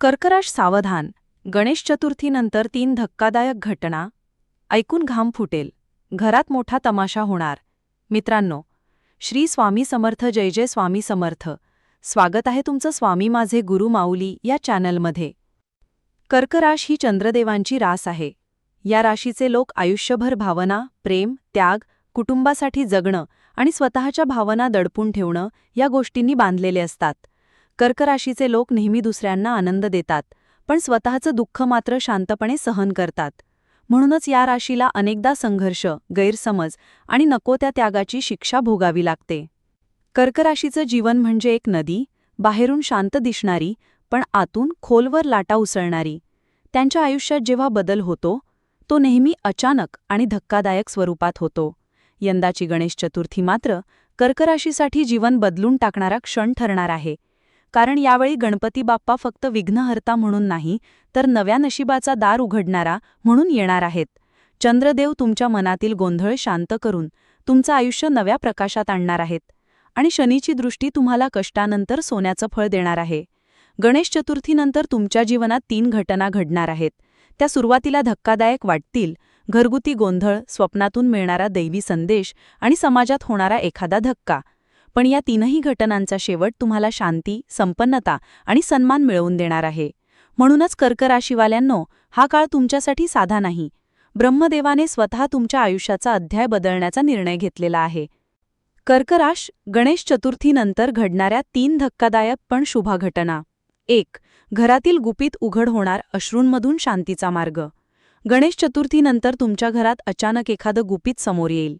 कर्कराश सावधान गणेश चतुर्थीनंतर तीन धक्कादायक घटना ऐकून घाम फुटेल. घरात मोठा तमाशा होणार. मित्रांनो श्री स्वामी समर्थ जय जय स्वामी समर्थ. स्वागत आहे तुमचं स्वामी माझे गुरु माऊली या चॅनलमध्ये. कर्कराश ही चंद्रदेवांची रास आहे. या राशीचे लोक आयुष्यभर भावना प्रेम त्याग कुटुंबासाठी जगणं आणि स्वतःच्या भावना दडपून ठेवणं या गोष्टींनी बांधलेले असतात. कर्कराशीचे लोक नेहमी दुसऱ्यांना आनंद देतात पण स्वतःचं दुःख मात्र शांतपणे सहन करतात. म्हणूनच या राशीला अनेकदा संघर्ष गैरसमज आणि नको त्या त्यागाची शिक्षा भोगावी लागते. कर्कराशीचं जीवन म्हणजे एक नदी बाहेरून शांत दिसणारी पण आतून खोलवर लाटा उसळणारी. त्यांच्या आयुष्यात जेव्हा बदल होतो तो नेहमी अचानक आणि धक्कादायक स्वरूपात होतो. यंदाची गणेश चतुर्थी मात्र कर्कराशीसाठी जीवन बदलून टाकणारा क्षण ठरणार आहे. कारण यावेळी गणपती बाप्पा फक्त विघ्नहर्ता म्हणून नाही तर नव्या नशिबाचा दार उघडणारा म्हणून येणार आहेत. चंद्रदेव तुमच्या मनातील गोंधळ शांत करून तुमचं आयुष्य नव्या प्रकाशात आणणार आहेत. आणि शनीची दृष्टी तुम्हाला कष्टानंतर सोन्याचं फळ देणार आहे. गणेश चतुर्थीनंतर तुमच्या जीवनात तीन घटना घडणार आहेत. त्या सुरुवातीला धक्कादायक वाटतील घरगुती गोंधळ स्वप्नातून मिळणारा दैवी संदेश आणि समाजात होणारा एखादा धक्का. पण या तीनही घटनांचा शेवट तुम्हाला शांती संपन्नता आणि सन्मान मिळवून देणार आहे. म्हणूनच कर्कराशीवाल्यांनो हा काळ तुमच्यासाठी साधा नाही. ब्रह्मदेवाने स्वतः तुमच्या आयुष्याचा अध्याय बदलण्याचा निर्णय घेतलेला आहे. कर्कराश गणेश चतुर्थीनंतर घडणाऱ्या तीन धक्कादायक पण शुभा घटना. एक घरातील गुपित उघड होणार अश्रूंमधून शांतीचा मार्ग. गणेश चतुर्थीनंतर तुमच्या घरात अचानक एखादं गुपित समोर येईल.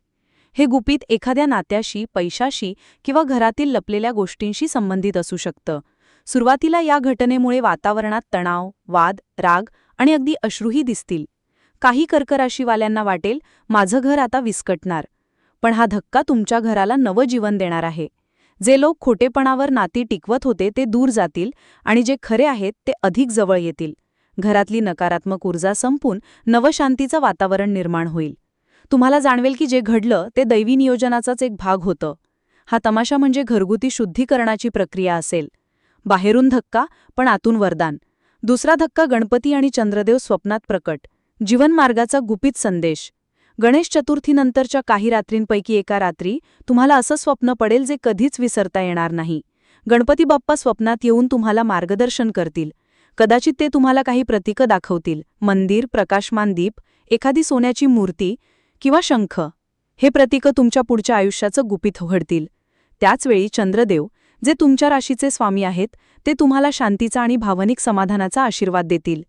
हे गुपित एखाद्या नात्याशी पैशाशी किंवा घरातील लपलेल्या गोष्टींशी संबंधित असू शकतं. सुरुवातीला या घटनेमुळे वातावरणात तणाव वाद राग आणि अगदी अश्रूही दिसतील. काही कर्कराशीवाल्यांना वाटेल माझं घर आता विस्कटणार. पण हा धक्का तुमच्या घराला नवं जीवन देणार आहे. जे लोक खोटेपणावर नाती टिकवत होते ते दूर जातील आणि जे खरे आहेत ते अधिक जवळ येतील. घरातली नकारात्मक ऊर्जा संपून नवशांतीचं वातावरण निर्माण होईल. तुम्हाला जाणवेल की जे घडलं ते दैवी नियोजनाचाच एक भाग होतं. हा तमाशा म्हणजे घरगुती शुद्धीकरणाची प्रक्रिया असेल. बाहेरून धक्का पण आतून वरदान. दुसरा धक्का गणपती आणि चंद्रदेव स्वप्नात प्रकट. जीवनमार्गाचा गुपित संदेश. गणेश चतुर्थीनंतरच्या काही रात्रींपैकी एका रात्री तुम्हाला असं स्वप्न पडेल जे कधीच विसरता येणार नाही. गणपती बाप्पा स्वप्नात येऊन तुम्हाला मार्गदर्शन करतील. कदाचित ते तुम्हाला काही प्रतीकं दाखवतील. मंदिर प्रकाशमान दीप एखादी सोन्याची मूर्ती किंवा शंख हे प्रतीकं तुमच्या पुढच्या आयुष्याचं गुपित उघडतील. त्याचवेळी चंद्रदेव जे तुमच्या राशीचे स्वामी आहेत ते तुम्हाला शांतीचा आणि भावनिक समाधानाचा आशीर्वाद देतील.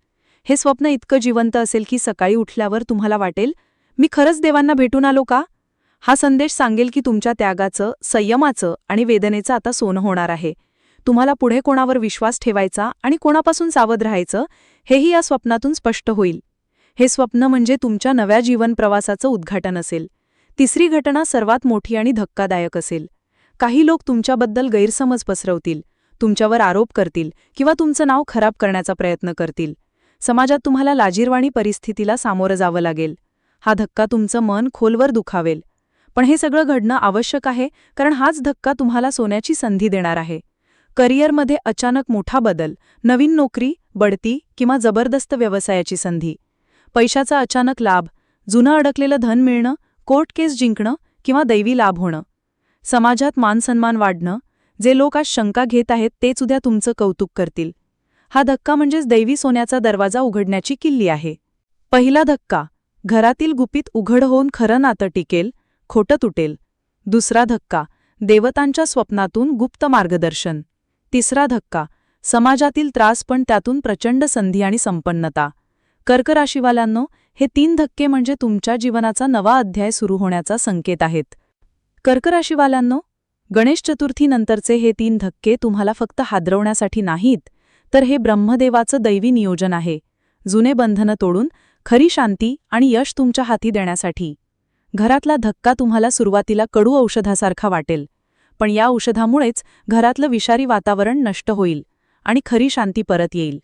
हे स्वप्न इतकं जिवंत असेल की सकाळी उठल्यावर तुम्हाला वाटेल मी खरंच देवांना भेटून आलो का? हा संदेश सांगेल की तुमच्या त्यागाचं संयमाचं आणि वेदनेचं आता सोनं होणार आहे. तुम्हाला पुढे कोणावर विश्वास ठेवायचा आणि कोणापासून सावध राहायचं हेही या स्वप्नातून स्पष्ट होईल. हे स्वप्न म्हणजे तुमच्या नव्या जीवन प्रवासाचं उद्घाटन असेल. तिसरी घटना सर्वात मोठी आणि धक्कादायक असेल. काही लोक तुमच्याबद्दल गैरसमज पसरवतील तुमच्यावर आरोप करतील किंवा तुमचं नाव खराब करण्याचा प्रयत्न करतील. समाजात तुम्हाला लाजीरवाणी परिस्थितीला सामोरं जावं लागेल. हा धक्का तुमचं मन खोलवर दुखावेल. पण हे सगळं घडणं आवश्यक आहे कारण हाच धक्का तुम्हाला सोन्याची संधी देणार आहे. करिअरमध्ये अचानक मोठा बदल नवीन नोकरी बढती किंवा जबरदस्त व्यवसायाची संधी. पैशाचा अचानक लाभ जुनं अडकलेलं धन मिळणं कोर्ट केस जिंकणं किंवा दैवी लाभ होणं. समाजात मानसन्मान वाढणं जे लोक आज शंका घेत आहेत तेच उद्या तुमचं कौतुक करतील. हा धक्का म्हणजेच दैवी सोन्याचा दरवाजा उघडण्याची किल्ली आहे. पहिला धक्का घरातील गुपित उघड होऊन खरं नातं टिकेल खोटं तुटेल. दुसरा धक्का देवतांच्या स्वप्नातून गुप्त मार्गदर्शन. तिसरा धक्का समाजातील त्रास पण त्यातून प्रचंड संधी आणि संपन्नता. कर्कराशीवाल्यांनो हे तीन धक्के म्हणजे तुमच्या जीवनाचा नवा अध्याय सुरू होण्याचा संकेत आहेत. कर्कराशीवाल्यांनो गणेश चतुर्थीनंतरचे हे तीन धक्के तुम्हाला फक्त हादरवण्यासाठी नाहीत तर हे ब्रह्मदेवाचं दैवी नियोजन आहे. जुने बंधनं तोडून खरी शांती आणि यश तुमच्या हाती देण्यासाठी. घरातला धक्का तुम्हाला सुरुवातीला कडू औषधासारखा वाटेल पण या औषधामुळेच घरातलं विषारी वातावरण नष्ट होईल आणि खरी शांती परत येईल.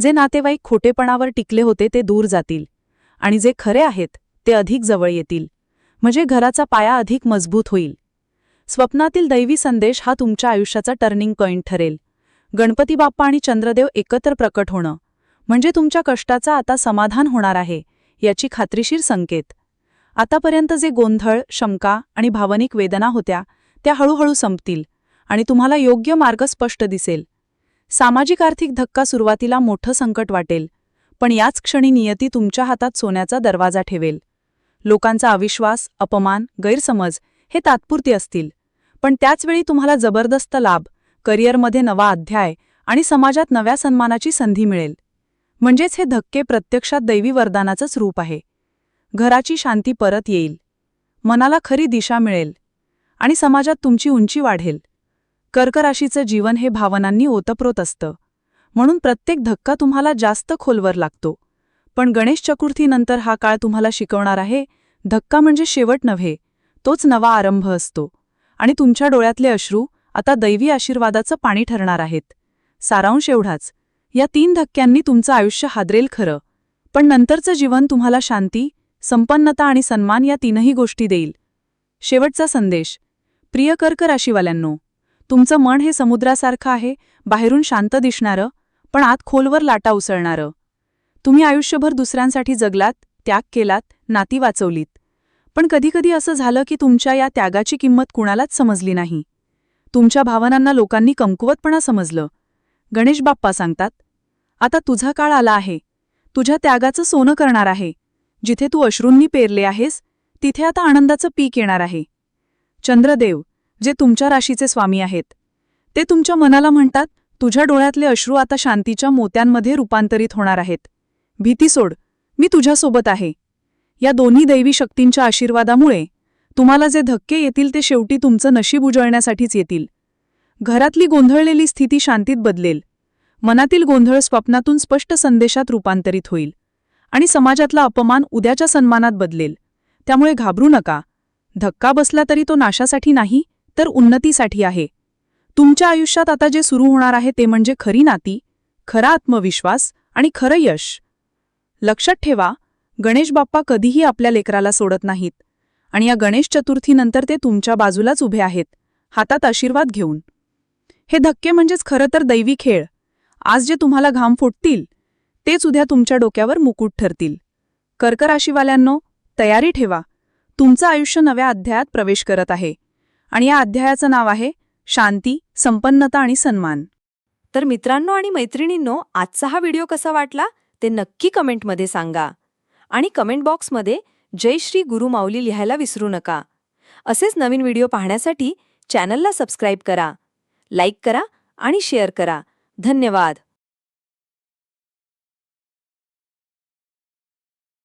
जे नातेवाईक खोटेपणावर टिकले होते ते दूर जातील. आणि जे खरे आहेत ते अधिक जवळ येतील. म्हणजे घराचा पाया अधिक मजबूत होईल. स्वप्नातील दैवी संदेश हा तुमच्या आयुष्याचा टर्निंग पॉइंट ठरेल. गणपती बाप्पा आणि चंद्रदेव एकत्र प्रकट होणं. म्हणजे तुमच्या कष्टाचा आता समाधान होणार आहे याची खात्रीशीर संकेत. आतापर्यंत जे गोंधळ शंका आणि भावनिक वेदना होत्या त्या हळूहळू संपतील. आणि तुम्हाला योग्य मार्ग स्पष्ट दिसेल. सामाजिक आर्थिक धक्का सुरुवातीला मोठं संकट वाटेल पण याच क्षणी नियती तुमच्या हातात सोन्याचा दरवाजा ठेवेल. लोकांचा अविश्वास अपमान गैरसमज हे तात्पुरती असतील पण त्याचवेळी तुम्हाला जबरदस्त लाभ करिअरमध्ये नवा अध्याय आणि समाजात नव्या सन्मानाची संधी मिळेल. म्हणजेच हे धक्के प्रत्यक्षात दैवी वरदानाचंच रूप आहे. घराची शांती परत येईल. मनाला खरी दिशा मिळेल आणि समाजात तुमची उंची वाढेल. कर्कराशीचं जीवन हे भावनांनी ओतप्रोत असतं. म्हणून प्रत्येक धक्का तुम्हाला जास्त खोलवर लागतो. पण गणेश चतुर्थीनंतर हा काळ तुम्हाला शिकवणार आहे धक्का म्हणजे शेवट नव्हे तोच नवा आरंभ असतो. आणि तुमच्या डोळ्यातले अश्रू आता दैवी आशीर्वादाचं पाणी ठरणार आहेत. सारांश एवढाच. या तीन धक्क्यांनी तुमचं आयुष्य हादरेल खरं. पण नंतरचं जीवन तुम्हाला शांती संपन्नता आणि सन्मान या तीनही गोष्टी देईल. शेवटचा संदेश. प्रिय कर्क राशीवाल्यांनो तुमचं मन हे समुद्रासारखं आहे बाहेरून शांत दिसणारं पण आत खोलवर लाटा उसळणारं. तुम्ही आयुष्यभर दुसऱ्यांसाठी जगलात त्याग केलात नाती वाचवलीत. पण कधीकधी असं झालं की तुमच्या या त्यागाची किंमत कुणालाच समजली नाही. तुमच्या भावनांना लोकांनी कमकुवतपणा समजलं. गणेश बाप्पा सांगतात आता तुझा काळ आला आहे. तुझ्या त्यागाचं सोनं करणार आहे. जिथे तू अश्रूंनी पेरले आहेस तिथे आता आनंदाचं पीक येणार आहे. चंद्रदेव जे तुमच्या राशीचे स्वामी आहेत. ते तुमच्या मनाला म्हणतात तुझ्या डोळ्यातले अश्रू आता शांतीच्या मोत्यांमध्ये रूपांतरित होणार आहेत. भीती सोड मी तुझ्यासोबत आहे. या दोन्ही दैवी शक्तींच्या आशीर्वादामुळे तुम्हाला जे धक्के येतील ते शेवटी तुमचं नशीब उजळण्यासाठीच येतील. घरातली गोंधळलेली स्थिती शांतीत बदलेल. मनातील गोंधळ स्वप्नातून स्पष्ट संदेशात रूपांतरित होईल. आणि समाजातला अपमान उद्याच्या सन्मानात बदलेल. त्यामुळे घाबरू नका. धक्का बसला तरी तो नाशासाठी नाही तर उन्नतीसाठी आहे. तुमच्या आयुष्यात आता जे सुरू होणार आहे ते म्हणजे खरी नाती खरा आत्मविश्वास आणि खरं यश. लक्षात ठेवा गणेश बाप्पा कधीही आपल्या लेकराला सोडत नाहीत आणि या गणेश चतुर्थीनंतर ते तुमच्या बाजूलाच उभे आहेत हातात आशीर्वाद घेऊन. हे धक्के म्हणजेच खरं तर दैवी खेळ. आज जे तुम्हाला घाम फुटतील तेच उद्या तुमच्या डोक्यावर मुकुट ठरतील. कर्कराशीवाल्यांनो तयारी ठेवा. तुमचं आयुष्य नव्या अध्यायात प्रवेश करत आहे. आणि या अध्यायाचं नाव आहे शांती संपन्नता आणि सन्मान. तर मित्रांनो आणि मैत्रिणींनो आजचा हा व्हिडिओ कसा वाटला ते नक्की कमेंटमध्ये सांगा. आणि कमेंट बॉक्समध्ये जय श्री गुरु माऊली लिहायला विसरू नका. असेच नवीन व्हिडिओ पाहण्यासाठी चॅनलला सबस्क्राईब करा लाईक करा आणि शेअर करा. धन्यवाद.